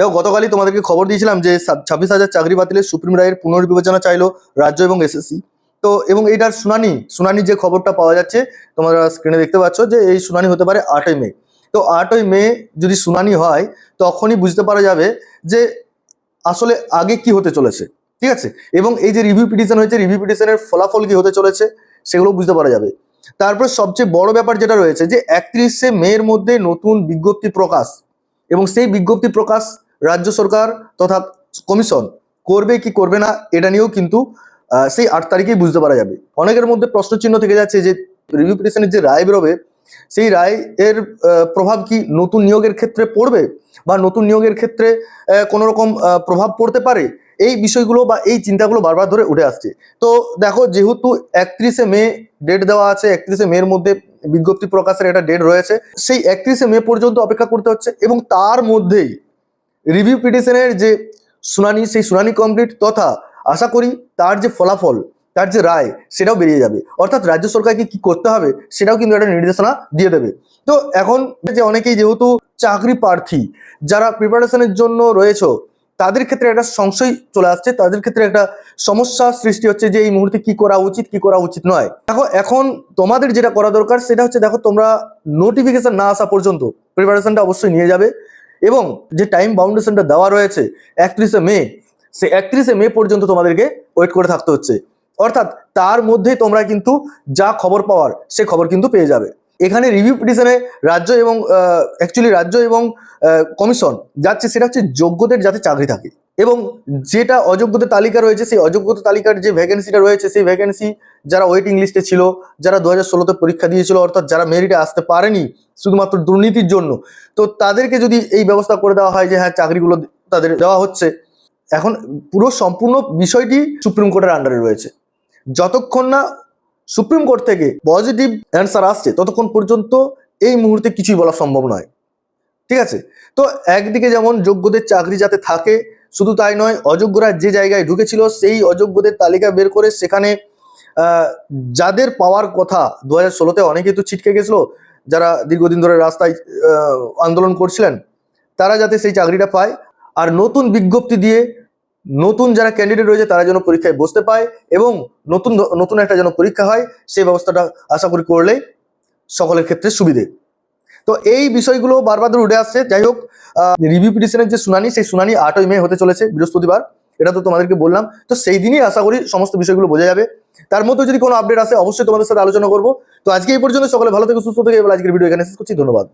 দেখো, গতকালই তোমাদেরকে খবর দিয়েছিলাম যে ছাব্বিশ হাজার চাকরি বাতিলের সুপ্রিম রায়ের পুনর্বিবেচনা চাইলো রাজ্য এবং এসএসসি তো, এবং এইটার শুনানি শুনানি যে খবরটা পাওয়া যাচ্ছে, তোমরা স্ক্রিনে দেখতে পাচ্ছ যে এই শুনানি হতে পারে আটই মে। তো আটই মে যদি শুনানি হয়, তখনই বুঝতে পারা যাবে যে আসলে আগে কি হতে চলেছে, ঠিক আছে? এবং এই যে রিভিউ পিটিশন হয়েছে রিভিউ পিটিশনের ফলাফল কি হতে চলেছে, সেগুলো বুঝতে পারা যাবে। তারপর সবচেয়ে বড় ব্যাপার যেটা রয়েছে যে একত্রিশে মের মধ্যে নতুন বিজ্ঞপ্তি প্রকাশ, এবং সেই বিজ্ঞপ্তি প্রকাশ রাজ্য সরকার তথা কমিশন করবে কি করবে না, এটা নিয়েও কিন্তু সেই আট তারিখেই বুঝতে পারা যাবে। অনেকের মধ্যে প্রশ্নচিহ্ন থেকে যাচ্ছে যে রিভিউ পিটিশনের যে রায় বেরোবে, সেই রায় এর প্রভাব কি নতুন নিয়োগের ক্ষেত্রে পড়বে বা নতুন নিয়োগের ক্ষেত্রে কোনো রকম প্রভাব পড়তে পারে? এই বিষয়গুলো বা এই চিন্তাগুলো বারবার ধরে উঠে আসছে। তো দেখো, যেহেতু একত্রিশে মে ডেট দেওয়া আছে, একত্রিশে মের মধ্যে বিজ্ঞপ্তি প্রকাশের একটা ডেট রয়েছে, সেই একত্রিশে মে পর্যন্ত অপেক্ষা করতে হচ্ছে এবং তার মধ্যেই রিভিউ পিটিশনের যে শুনানি, সেই শুনানি কমপ্লিট তথা আশা করি তার যে ফলাফল, তার যে রায়, সেটাও বেরিয়ে যাবে। অর্থাৎ রাজ্য সরকারকে কি করতে হবে, সেটাও কিন্তু একটা নির্দেশনা দিয়ে দেবে। তো এখন যে অনেকেই যেহেতু চাকরি প্রার্থী, যারা প্রিপারেশনের জন্য রয়েছে, তাদের ক্ষেত্রে একটা সংশয় চলে আসছে। তাদের ক্ষেত্রে একটা সমস্যা সৃষ্টি হচ্ছে যে এই মুহূর্তে কি করা উচিত, কি করা উচিত নয়। দেখো, এখন তোমাদের যেটা করা দরকার, সেটা হচ্ছে, দেখো, তোমরা নোটিফিকেশন না আসা পর্যন্ত প্রিপারেশনটা অবশ্যই নিয়ে যাবে। এবং যে টাইম বাউন্ডেশনটা দেওয়া রয়েছে একত্রিশে মে, সে একত্রিশে মে পর্যন্ত তোমাদেরকে ওয়েট করে থাকতে হচ্ছে। অর্থাৎ তার মধ্যেই তোমরা কিন্তু যা খবর পাওয়ার, সে খবর কিন্তু পেয়ে যাবে। এখানে রিভিউ পিটিশনে রাজ্য এবং অ্যাকচুয়ালি রাজ্য এবং কমিশন যাচ্ছে, সেটা হচ্ছে যোগ্যদের যাতে চাকরি থাকে। এবং যেটা অযোগ্যদের তালিকা রয়েছে, সেই অযোগ্যতা তালিকার যে ভ্যাকেন্সিটা রয়েছে, সেই ভ্যাকেন্সি যারা ওয়েটিং লিস্টে ছিল, যারা দু হাজার ষোলোতে পরীক্ষা দিয়েছিল, অর্থাৎ যারা মেরিটে আসতে পারেনি শুধুমাত্র দুর্নীতির জন্য, তো তাদেরকে যদি এই ব্যবস্থা করে দেওয়া হয় যে হ্যাঁ চাকরিগুলো তাদের দেওয়া হচ্ছে, এখন পুরো সম্পূর্ণ বিষয়টি সুপ্রিম কোর্টের আন্ডারে রয়েছে। যতক্ষণ না সুপ্রিম কোর্ট থেকে পজিটিভ অ্যান্সার আসছে, ততক্ষণ পর্যন্ত এই মুহূর্তে কিছুই বলা সম্ভব নয়। ঠিক আছে? তো একদিকে যেমন যোগ্যদের চাকরি যাতে থাকে শুধু তাই নয়, অযোগ্যরা যে জায়গায় ঢুকেছিল সেই অযোগ্যদের তালিকা বের করে সেখানে যাদের পাওয়ার কথা দু হাজার ষোলোতে অনেকেই তো ছিটকে গেছিল, যারা দীর্ঘদিন ধরে রাস্তায় আন্দোলন করছিলেন, তারা যাতে সেই চাকরিটা পায়। আর নতুন বিজ্ঞপ্তি দিয়ে নতুন যারা ক্যান্ডিডেট রয়েছে তারা যেন পরীক্ষায় বসতে পায় এবং নতুন নতুন একটা যেন পরীক্ষা হয়, সেই ব্যবস্থাটা আশা করি করলে সকলের ক্ষেত্রে সুবিধে। তো এই বিষয়গুলো বারবার ধরে উঠে আসছে। যাই হোক রিভিউ পিটিশনের যে শুনানি, সেই শুনানি আটই মে হতে চলেছে, বৃহস্পতিবার। এটা তো তোমাদেরকে বললাম। তো সেই দিনই আশা করি সমস্ত বিষয়গুলো বোঝা যাবে। তার মধ্যে যদি কোনো আপডেট আসে, অবশ্যই তোমাদের সাথে আলোচনা করব। তো আজকে এই পর্যন্ত, সকলে ভালো থেকে, সুস্থ থেকে। আজকের ভিডিও এখানে শেষ করছি। ধন্যবাদ।